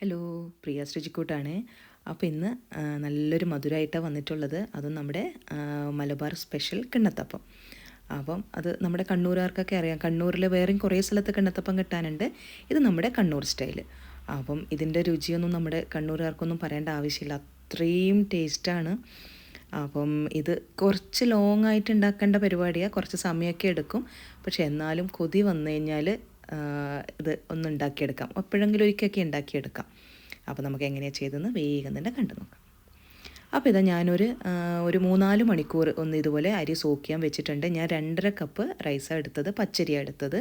Hello പ്രിയ ശ്രീജിക്കൂട്ടാണ് അപ്പോൾ ഇന്ന് നല്ലൊരു മധുരമായിട്ടാണ് വന്നിട്ടുള്ളത്. അതും നമ്മുടെ മലബാർ സ്പെഷ്യൽ കിണ്ണത്തപ്പം. അപ്പം അത് നമ്മുടെ കണ്ണൂരുകാർക്കൊക്കെ അറിയാം. കണ്ണൂരിൽ വേറെയും കുറേ സ്ഥലത്ത് കിണ്ണത്തപ്പം കിട്ടാനുണ്ട്. ഇത് നമ്മുടെ കണ്ണൂർ സ്റ്റൈൽ. അപ്പം ഇതിന്റെ രുചിയൊന്നും നമ്മുടെ കണ്ണൂരുകാർക്കൊന്നും പറയേണ്ട ആവശ്യമില്ല. അത്രയും ടേസ്റ്റാണ്. അപ്പം ഇത് കുറച്ച് ലോങ് ആയിട്ട് ഉണ്ടാക്കേണ്ട പരിപാടിയാണ് കുറച്ച് സമയമൊക്കെ എടുക്കും. പക്ഷെ എന്നാലും കൊതി വന്നു കഴിഞ്ഞാൽ ഇത് ഒന്ന് ഉണ്ടാക്കിയെടുക്കാം. എപ്പോഴെങ്കിലും ഒരിക്കലൊക്കെ ഉണ്ടാക്കിയെടുക്കാം. അപ്പോൾ നമുക്ക് എങ്ങനെയാണ് ചെയ്തതെന്ന് വേഗം തന്നെ കണ്ടു നോക്കാം. അപ്പോൾ ഇതാ ഞാനൊരു ഒരു മൂന്നാൽ മണിക്കൂർ ഒന്ന് ഇതുപോലെ അരി സോക്ക് ചെയ്യാൻ വെച്ചിട്ടുണ്ട്. ഞാൻ രണ്ടര കപ്പ് റൈസാണ് എടുത്തത് പച്ചരിയാണ് എടുത്തത്.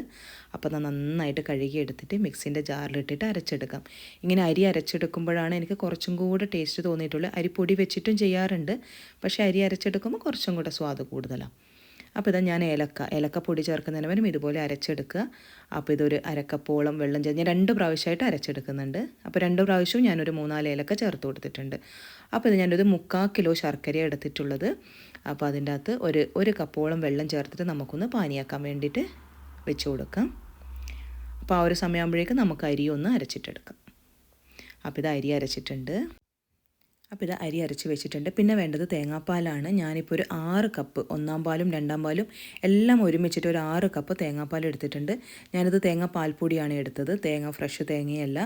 അപ്പോൾ അത് നന്നായിട്ട് കഴുകി എടുത്തിട്ട് മിക്സിന്റെ ജാറിലിട്ടിട്ട് അരച്ചെടുക്കാം. ഇങ്ങനെ അരി അരച്ചെടുക്കുമ്പോഴാണ് എനിക്ക് കുറച്ചും കൂടെ ടേസ്റ്റ് തോന്നിയിട്ടുള്ളത്. അരിപ്പൊടി വെച്ചിട്ടും ചെയ്യാറുണ്ട്. പക്ഷേ അരി അരച്ചെടുക്കുമ്പോൾ കുറച്ചും കൂടെ സ്വാദ് കൂടുതലാണ് അപ്പോൾ ഇതാ ഞാൻ ഏലക്ക ഏലക്ക പൊടി ചേർക്കുന്നതിന് വരും ഇതുപോലെ അരച്ചെടുക്കുക. അപ്പോൾ ഇതൊരു അരക്കപ്പോളം വെള്ളം ചേർത്ത് ഞാൻ രണ്ട് പ്രാവശ്യമായിട്ട് അരച്ചെടുക്കുന്നുണ്ട്. അപ്പോൾ രണ്ട് പ്രാവശ്യവും ഞാനൊരു മൂന്നാൽ ഏലക്ക ചേർത്ത് കൊടുത്തിട്ടുണ്ട്. അപ്പോൾ ഇത് ഞാനൊരു മുക്കാൽ കിലോ ശർക്കര എടുത്തിട്ടുള്ളത്. അപ്പോൾ അതിന്റെ അകത്ത് ഒരു ഒരു കപ്പോളം വെള്ളം ചേർത്തിട്ട് നമുക്കൊന്ന് പാനിയാക്കാൻ വേണ്ടിയിട്ട് വെച്ച് കൊടുക്കാം. അപ്പോൾ ആ ഒരു സമയമാകുമ്പോഴേക്കും നമുക്ക് അരി ഒന്ന് അരച്ചിട്ടെടുക്കാം. അപ്പോൾ ഇത് അരി അരച്ചിട്ടുണ്ട്. അപ്പോൾ ഇത് അരി അരച്ച് വെച്ചിട്ടുണ്ട്. പിന്നെ വേണ്ടത് തേങ്ങാപ്പാലാണ്. ഞാനിപ്പോൾ ഒരു ആറ് കപ്പ് ഒന്നാം പാലും രണ്ടാം പാലും എല്ലാം ഒരുമിച്ചിട്ട് ഒരു ആറ് കപ്പ് തേങ്ങാപ്പാൽ എടുത്തിട്ടുണ്ട്. ഞാനിത് തേങ്ങാ പാൽപ്പൊടിയാണ് എടുത്തത്. തേങ്ങ ഫ്രഷ് തേങ്ങയല്ല.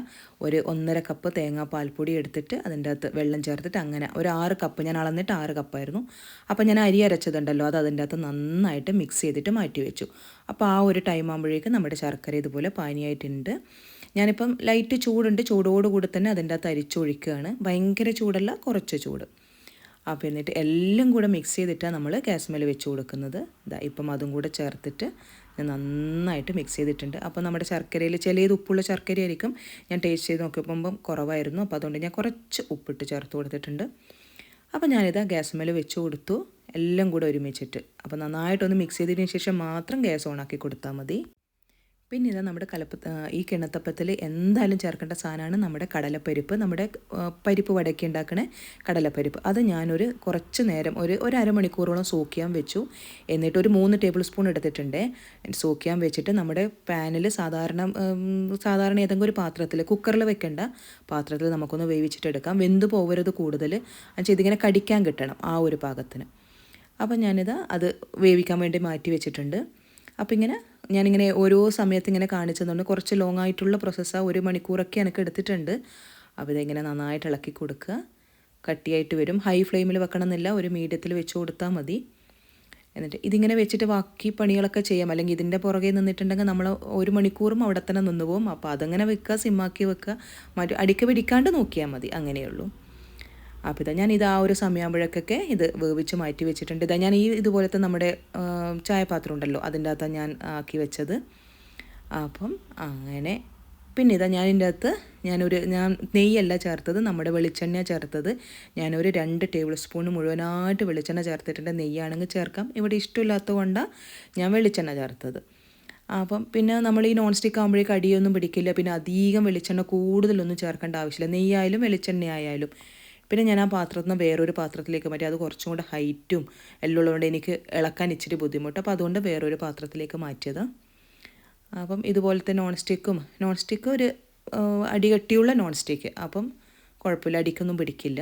ഒരു ഒന്നര കപ്പ് തേങ്ങാ പാൽപ്പൊടി എടുത്തിട്ട് അതിന്റെ അകത്ത് വെള്ളം ചേർത്തിട്ട് അങ്ങനെ ഒരു ആറ് കപ്പ് ഞാൻ അളന്നിട്ട് ആറ് കപ്പായിരുന്നു അപ്പോൾ ഞാൻ അരി അരച്ചതുണ്ടല്ലോ അത് അതിന്റെ അകത്ത് നന്നായിട്ട് മിക്സ് ചെയ്തിട്ട് മാറ്റി വെച്ചു. അപ്പോൾ ആ ഒരു ടൈം ആകുമ്പോഴേക്കും നമ്മുടെ ശർക്കര ഇതുപോലെ പാനിയായിട്ടുണ്ട്. ഞാനിപ്പം ലൈറ്റ് ചൂടുണ്ട് ചൂടോടുകൂടി തന്നെ അതിന്റെ അകത്ത് അരിച്ചൊഴിക്കുകയാണ്. ഭയങ്കര ചൂടല്ല കുറച്ച് ചൂട്. അപ്പോൾ എന്നിട്ട് എല്ലാം കൂടെ മിക്സ് ചെയ്തിട്ടാണ് നമ്മൾ ഗ്യാസ്മേൽ വെച്ച് കൊടുക്കുന്നത്. ഇതാ ഇപ്പം അതും കൂടെ ചേർത്തിട്ട് ഞാൻ നന്നായിട്ട് മിക്സ് ചെയ്തിട്ടുണ്ട്. അപ്പോൾ നമ്മുടെ ശർക്കരയിൽ ചിലത് ഉപ്പുള്ള ശർക്കര ആയിരിക്കും. ഞാൻ ടേസ്റ്റ് ചെയ്ത് നോക്കിയപ്പം കുറവായിരുന്നു. അപ്പോൾ അതുകൊണ്ട് ഞാൻ കുറച്ച് ഉപ്പിട്ട് ചേർത്ത് കൊടുത്തിട്ടുണ്ട്. അപ്പോൾ ഞാനിതാ ഗ്യാസ്മേൽ വെച്ച് കൊടുത്തു. എല്ലാം കൂടെ ഒരുമിച്ചിട്ട്. അപ്പോൾ നന്നായിട്ടൊന്ന് മിക്സ് ചെയ്തതിന് ശേഷം മാത്രം ഗ്യാസ് ഓണാക്കി കൊടുത്താൽ മതി. പിന്നെ ഇതാ നമ്മുടെ കലപ്പ ഈ കിണത്തപ്പത്തിൽ എന്തായാലും ചേർക്കേണ്ട സാധനമാണ് നമ്മുടെ കടലപ്പരിപ്പ്. നമ്മുടെ പരിപ്പ് വടക്കി ഉണ്ടാക്കണ കടലപ്പരിപ്പ്. അത് ഞാനൊരു കുറച്ച് നേരം ഒരു ഒരു അരമണിക്കൂറോളം സോക്ക് ചെയ്യാൻ വെച്ചു. എന്നിട്ട് ഒരു മൂന്ന് ടേബിൾ സ്പൂൺ എടുത്തിട്ടുണ്ട്. സോക്ക് ചെയ്യാൻ വെച്ചിട്ട് നമ്മുടെ പാനിൽ സാധാരണ സാധാരണ ഏതെങ്കിലും ഒരു പാത്രത്തിൽ കുക്കറിൽ വെക്കേണ്ട പാത്രത്തിൽ നമുക്കൊന്ന് വേവിച്ചിട്ട് എടുക്കാം. വെന്ത് പോകരുത് കൂടുതൽ എന്നുവെച്ചാൽ ഇതിങ്ങനെ കടിക്കാൻ കിട്ടണം ആ ഒരു പാകത്തിന്. അപ്പം ഞാനിത് അത് വേവിക്കാൻ വേണ്ടി മാറ്റി വെച്ചിട്ടുണ്ട്. അപ്പം ഇങ്ങനെ ഞാനിങ്ങനെ ഓരോ സമയത്ത് ഇങ്ങനെ കാണിച്ചതുകൊണ്ട് കുറച്ച് ലോങ് ആയിട്ടുള്ള പ്രോസസ്സാണ് ഒരു മണിക്കൂറൊക്കെ എനിക്ക് എടുത്തിട്ടുണ്ട്. അപ്പോൾ ഇതെങ്ങനെ നന്നായിട്ട് ഇളക്കി കൊടുക്കുക. കട്ടിയായിട്ട് വരും. ഹൈ ഫ്ലെയിമിൽ വെക്കണം എന്നില്ല ഒരു മീഡിയത്തിൽ വെച്ച് കൊടുത്താൽ മതി. എന്നിട്ട് ഇതിങ്ങനെ വെച്ചിട്ട് ബാക്കി പണികളൊക്കെ ചെയ്യാം. അല്ലെങ്കിൽ ഇതിന്റെ പുറകെ നിന്നിട്ടുണ്ടെങ്കിൽ നമ്മൾ ഒരു മണിക്കൂറും അവിടെ തന്നെ നിന്ന് പോകും. അപ്പോൾ അതങ്ങനെ വെക്കുക സിമ്മാക്കി വെക്കുക. മറ്റു അടിക്ക് പിടിക്കാണ്ട് നോക്കിയാൽ മതി. അങ്ങനെയുള്ളൂ അപ്പോൾ ഇതാ ഞാൻ ഇത് ആ ഒരു സമയമാകുമ്പോഴൊക്കെ ഇത് വേവിച്ച് മാറ്റി വെച്ചിട്ടുണ്ട്. ഇതാ ഞാൻ ഈ ഇതുപോലത്തെ നമ്മുടെ ചായപാത്രം ഉണ്ടല്ലോ അതിന്റെ അകത്താണ് ഞാൻ ആക്കി വെച്ചത്. അപ്പം അങ്ങനെ പിന്നെ ഇതാ ഞാൻ ഇതിന്റെ അകത്ത് ഞാനൊരു ഞാൻ നെയ്യല്ല ചേർത്തത് നമ്മുടെ വെളിച്ചെണ്ണ ചേർത്തത്. ഞാനൊരു രണ്ട് ടേബിൾ സ്പൂൺ മുഴുവനായിട്ട് വെളിച്ചെണ്ണ ചേർത്തിട്ടുണ്ട്. നെയ്യാണെങ്കിൽ ചേർക്കാം. ഇവിടെ ഇഷ്ടമില്ലാത്തത് കൊണ്ടാണ് ഞാൻ വെളിച്ചെണ്ണ ചേർത്തത്. അപ്പം പിന്നെ നമ്മൾ ഈ നോൺ സ്റ്റിക്ക് ആകുമ്പോഴേക്ക് അടിയൊന്നും പിടിക്കില്ല. പിന്നെ അധികം വെളിച്ചെണ്ണ കൂടുതലൊന്നും ചേർക്കേണ്ട ആവശ്യമില്ല. നെയ്യായാലും വെളിച്ചെണ്ണ ആയാലും പിന്നെ ഞാൻ ആ പാത്രത്തിൽ നിന്ന് വേറൊരു പാത്രത്തിലേക്ക് മാറ്റി. അത് കുറച്ചും കൂടെ ഹൈറ്റും എല്ലാം ഉള്ളതുകൊണ്ട് എനിക്ക് ഇളക്കാൻ ഇച്ചിരി ബുദ്ധിമുട്ട്. അപ്പോൾ അതുകൊണ്ട് വേറൊരു പാത്രത്തിലേക്ക് മാറ്റിയത്. അപ്പം ഇതുപോലത്തെ നോൺ സ്റ്റിക്കും നോൺ സ്റ്റിക്ക് ഒരു അടികട്ടിയുള്ള നോൺ സ്റ്റിക്ക് അപ്പം കുഴപ്പമില്ല അടിക്കൊന്നും പിടിക്കില്ല.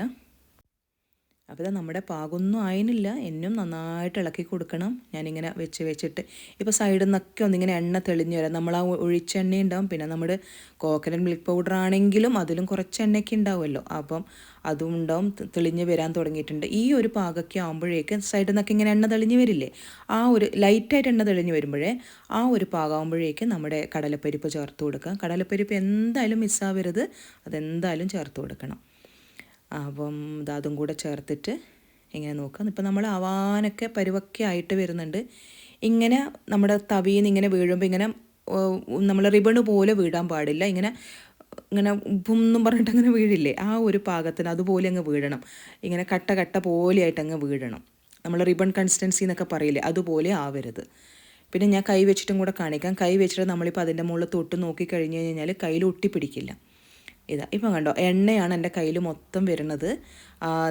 അപ്പോൾ നമ്മുടെ പാകൊന്നും ആയിനില്ല. എന്നും നന്നായിട്ട് ഇളക്കി കൊടുക്കണം. ഞാനിങ്ങനെ വെച്ച് വെച്ചിട്ട്. ഇപ്പോൾ സൈഡിൽ നിന്നൊക്കെ ഒന്നിങ്ങനെ എണ്ണ തെളിഞ്ഞു വരാം. നമ്മൾ ആ ഒഴിച്ച എണ്ണ ഉണ്ടാവും പിന്നെ നമ്മുടെ കോക്കനട്ട് മിൽക്ക് പൗഡർ ആണെങ്കിലും അതിലും കുറച്ച് എണ്ണയൊക്കെ ഉണ്ടാവുമല്ലോ. അപ്പം അതും ഉണ്ടാവും. തെളിഞ്ഞ് വരാൻ തുടങ്ങിയിട്ടുണ്ട്. ഈ ഒരു പാകൊക്കെ ആകുമ്പോഴേക്ക് സൈഡിൽ നിന്നൊക്കെ ഇങ്ങനെ എണ്ണ തെളിഞ്ഞ് വരില്ലേ? ആ ഒരു ലൈറ്റായിട്ട് എണ്ണ തെളിഞ്ഞ് വരുമ്പോഴേ ആ ഒരു പാകാവുമ്പോഴേക്ക് നമ്മുടെ കടലപ്പരിപ്പ് ചേർത്ത് കൊടുക്കാം. കടലപ്പരിപ്പ് എന്തായാലും മിസ്സാവരുത് അതെന്തായാലും ചേർത്ത് കൊടുക്കണം. അപ്പം അതും കൂടെ ചേർത്തിട്ട് ഇങ്ങനെ നോക്കാം ഇപ്പം നമ്മൾ ആവാനൊക്കെ പരുവൊക്കെ ആയിട്ട് വരുന്നുണ്ട്. ഇങ്ങനെ നമ്മുടെ തവിയിൽ നിന്ന് ഇങ്ങനെ വീഴുമ്പോൾ ഇങ്ങനെ നമ്മൾ റിബണ് പോലെ വീടാൻ പാടില്ല. ഇങ്ങനെ ഇങ്ങനെ ഉപ്പും പറഞ്ഞിട്ട് അങ്ങനെ വീഴില്ലേ? ആ ഒരു പാകത്തിന് അതുപോലെ അങ്ങ് വീഴണം. ഇങ്ങനെ കട്ട കട്ട പോലെയായിട്ട് അങ്ങ് വീഴണം. നമ്മൾ റിബൺ കൺസിസ്റ്റൻസി എന്നൊക്കെ പറയില്ലേ? അതുപോലെ ആവരുത്. പിന്നെ ഞാൻ കൈ വെച്ചിട്ടും കൂടെ കാണിക്കാം. കൈ വെച്ചിട്ട് നമ്മളിപ്പോൾ അതിന്റെ മുകളിൽ തൊട്ട് നോക്കി കഴിഞ്ഞ് കഴിഞ്ഞാൽ കയ്യിൽ ഒട്ടിപ്പിടിക്കില്ല. ഇതാ ഇപ്പം കണ്ടോ എണ്ണയാണ് എന്റെ കയ്യിൽ മൊത്തം വരുന്നത്.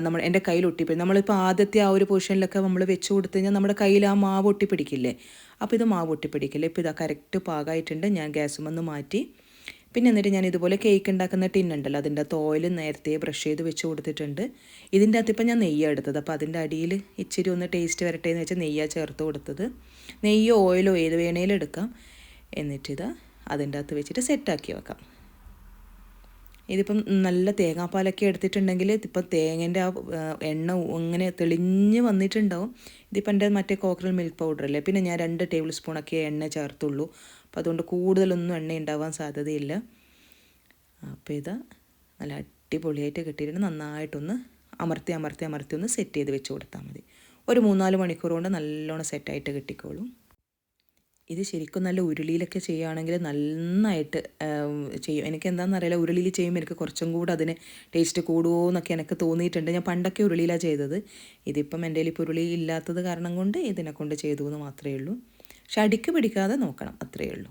നമ്മൾ എന്റെ കയ്യിൽ ഒട്ടിപ്പിടി നമ്മളിപ്പോൾ ആദ്യത്തെ ആ ഒരു പൊസിഷനിലൊക്കെ നമ്മൾ വെച്ച് കൊടുത്തു കഴിഞ്ഞാൽ നമ്മുടെ കയ്യിൽ ആ മാവ് ഒട്ടിപ്പിടിക്കില്ലേ? അപ്പോൾ ഇത് മാവ് ഒട്ടിപ്പിടിക്കില്ലേ? ഇപ്പോൾ ഇതാ കറക്റ്റ് പാകമായിട്ടുണ്ട് ഞാൻ ഗ്യാസും ഒന്ന് മാറ്റി. പിന്നെ എന്നിട്ട് ഞാൻ ഇതുപോലെ കേക്ക് ഉണ്ടാക്കുന്ന ടിൻ ഉണ്ടല്ലോ അതിന്റെ തോയിൽ നേരത്തെ ബ്രഷ് ചെയ്ത് വെച്ച് കൊടുത്തിട്ടുണ്ട്. ഇതിന്റെ അകത്ത് ഇപ്പം ഞാൻ നെയ്യാണ് എടുത്തത് അപ്പോൾ അതിന്റെ അടിയിൽ ഇച്ചിരി ഒന്ന് ടേസ്റ്റ് വരട്ടെ എന്ന് വെച്ചാൽ നെയ്യാണ് ചേർത്ത് കൊടുത്തത്. നെയ്യോ ഓയിലോ ഏത് വേണേലും എടുക്കാം. എന്നിട്ടിത് അതിന്റെ അകത്ത് വെച്ചിട്ട് സെറ്റാക്കി വെക്കാം. ഇതിപ്പം നല്ല തേങ്ങാപ്പാലൊക്കെ എടുത്തിട്ടുണ്ടെങ്കിൽ ഇതിപ്പം തേങ്ങേന്റെ ആ എണ്ണ ഇങ്ങനെ തെളിഞ്ഞ് വന്നിട്ടുണ്ടാവും. ഇതിപ്പം എന്റെ മറ്റേ കോക്കറൽ മിൽക്ക് പൗഡർ അല്ലേ? പിന്നെ ഞാൻ രണ്ട് ടേബിൾ സ്പൂണൊക്കെ എണ്ണ ചേർത്തുള്ളൂ. അപ്പോൾ അതുകൊണ്ട് കൂടുതലൊന്നും എണ്ണ ഉണ്ടാവാൻ സാധ്യതയില്ല. അപ്പോൾ ഇത് നല്ല അടിപൊളിയായിട്ട് കിട്ടിയിട്ട് നന്നായിട്ടൊന്ന് അമർത്തി അമർത്തി അമർത്തി ഒന്ന് സെറ്റ് ചെയ്ത് വെച്ച് കൊടുത്താൽ മതി. ഒരു മൂന്നാൽ മണിക്കൂർ കൊണ്ട് നല്ലോണം സെറ്റായിട്ട് കിട്ടിക്കോളും. ഇത് ശരിക്കും നല്ല ഉരുളിയിലൊക്കെ ചെയ്യുകയാണെങ്കിൽ നന്നായിട്ട് ചെയ്യും. എനിക്ക് എന്താണെന്ന് അറിയില്ല ഉരുളിയിൽ ചെയ്യുമ്പോൾ എനിക്ക് കുറച്ചും കൂടെ അതിന് ടേസ്റ്റ് കൂടുമോ എന്നൊക്കെ എനിക്ക് തോന്നിയിട്ടുണ്ട്. ഞാൻ പണ്ടൊക്കെ ഉരുളിയിലാണ് ചെയ്തത്. ഇതിപ്പം എന്റെ ഇപ്പോൾ ഉരുളി ഇല്ലാത്തത് കാരണം കൊണ്ട് ഇതിനെ കൊണ്ട് ചെയ്തു എന്ന് മാത്രമേ ഉള്ളൂ. പക്ഷെ അടിക്ക് പിടിക്കാതെ നോക്കണം അത്രയേ ഉള്ളൂ.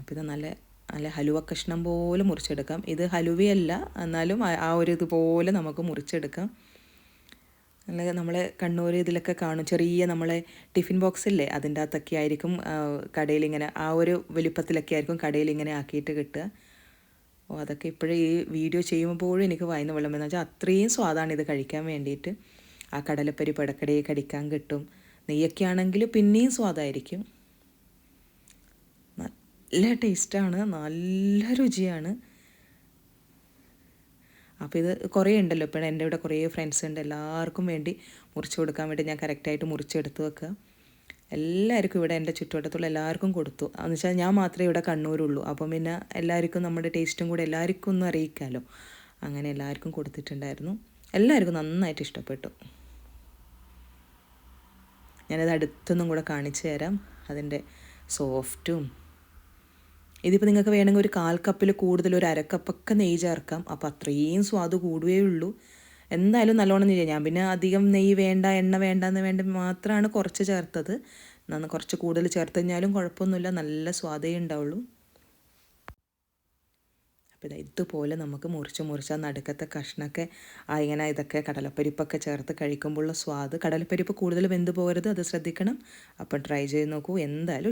അപ്പോൾ ഇത് നല്ല നല്ല ഹലുവ കഷ്ണം പോലെ മുറിച്ചെടുക്കാം. ഇത് ഹലുവയല്ല എന്നാലും ആ ഒരു ഇതുപോലെ നമുക്ക് മുറിച്ചെടുക്കാം. അല്ലെങ്കിൽ നമ്മളെ കണ്ണൂർ ഇതിലൊക്കെ കാണും. ചെറിയ നമ്മളെ ടിഫിൻ ബോക്സ് ഇല്ലേ അതിന്റെ അകത്തൊക്കെ ആയിരിക്കും കടയിൽ ഇങ്ങനെ ആ ഒരു വലിപ്പത്തിലൊക്കെ ആയിരിക്കും കടയിൽ ഇങ്ങനെ ആക്കിയിട്ട് കിട്ടുക. ഓ അതൊക്കെ ഇപ്പോഴും ഈ വീഡിയോ ചെയ്യുമ്പോഴും എനിക്ക് വായന വെള്ളം എന്ന് വെച്ചാൽ അത്രയും സ്വാദാണ് ഇത് കഴിക്കാൻ വേണ്ടിയിട്ട്. ആ കടലപ്പരി പടക്കടയെ കടിക്കാൻ കിട്ടും. നെയ്യൊക്കെ ആണെങ്കിൽ പിന്നെയും സ്വാദായിരിക്കും. നല്ല ടേസ്റ്റാണ് നല്ല രുചിയാണ്. അപ്പോൾ ഇത് കുറേ ഉണ്ടല്ലോ. ഇപ്പോൾ എന്റെ ഇവിടെ കുറേ ഫ്രണ്ട്സ് ഉണ്ട്. എല്ലാവർക്കും വേണ്ടി മുറിച്ച് കൊടുക്കാൻ വേണ്ടി ഞാൻ കറക്റ്റായിട്ട് മുറിച്ചെടുത്ത് വെക്കുക എല്ലാവർക്കും ഇവിടെ എന്റെ ചുറ്റുവട്ടത്തുള്ള എല്ലാവർക്കും കൊടുത്തു. എന്ന് വെച്ചാൽ ഞാൻ മാത്രമേ ഇവിടെ കണ്ണൂരുള്ളൂ. അപ്പം പിന്നെ എല്ലാവർക്കും നമ്മുടെ ടേസ്റ്റും കൂടെ എല്ലാവർക്കും ഒന്ന് അറിയിക്കാമല്ലോ അങ്ങനെ എല്ലാവർക്കും കൊടുത്തിട്ടുണ്ടായിരുന്നു. എല്ലാവർക്കും നന്നായിട്ട് ഇഷ്ടപ്പെട്ടു. ഞാനത് അടുത്തൊന്നും കൂടെ കാണിച്ചു തരാം. അതിന്റെ സോഫ്റ്റും ഇതിപ്പോൾ നിങ്ങൾക്ക് വേണമെങ്കിൽ ഒരു കാൽ കപ്പിൽ കൂടുതൽ ഒരു അരക്കപ്പൊക്കെ നെയ്യ് ചേർക്കാം. അപ്പോൾ അത്രയും സ്വാദ് കൂടുകയേ ഉള്ളൂ. എന്തായാലും നല്ലോണം നെയ്യ് ഞാൻ പിന്നെ അധികം നെയ്യ് വേണ്ട എണ്ണ വേണ്ട എന്ന് വേണ്ടി മാത്രമാണ് കുറച്ച് ചേർത്തത്. നന്ന് കുറച്ച് കൂടുതൽ ചേർത്ത് കഴിഞ്ഞാലും കുഴപ്പമൊന്നുമില്ല നല്ല സ്വാദേ ഉണ്ടാവുള്ളൂ. അപ്പോൾ ഇതാ ഇതുപോലെ നമുക്ക് മുറിച്ച് മുറിച്ച നടുക്കത്തെ കഷ്ണമൊക്കെ ഇങ്ങനെ ഇതൊക്കെ കടലപ്പരിപ്പൊക്കെ ചേർത്ത് കഴിക്കുമ്പോഴുള്ള സ്വാദ്. കടലപ്പരിപ്പ് കൂടുതൽ വെന്ത് പോകരുത് അത് ശ്രദ്ധിക്കണം. അപ്പോൾ ട്രൈ ചെയ്ത് നോക്കൂ. എന്തായാലും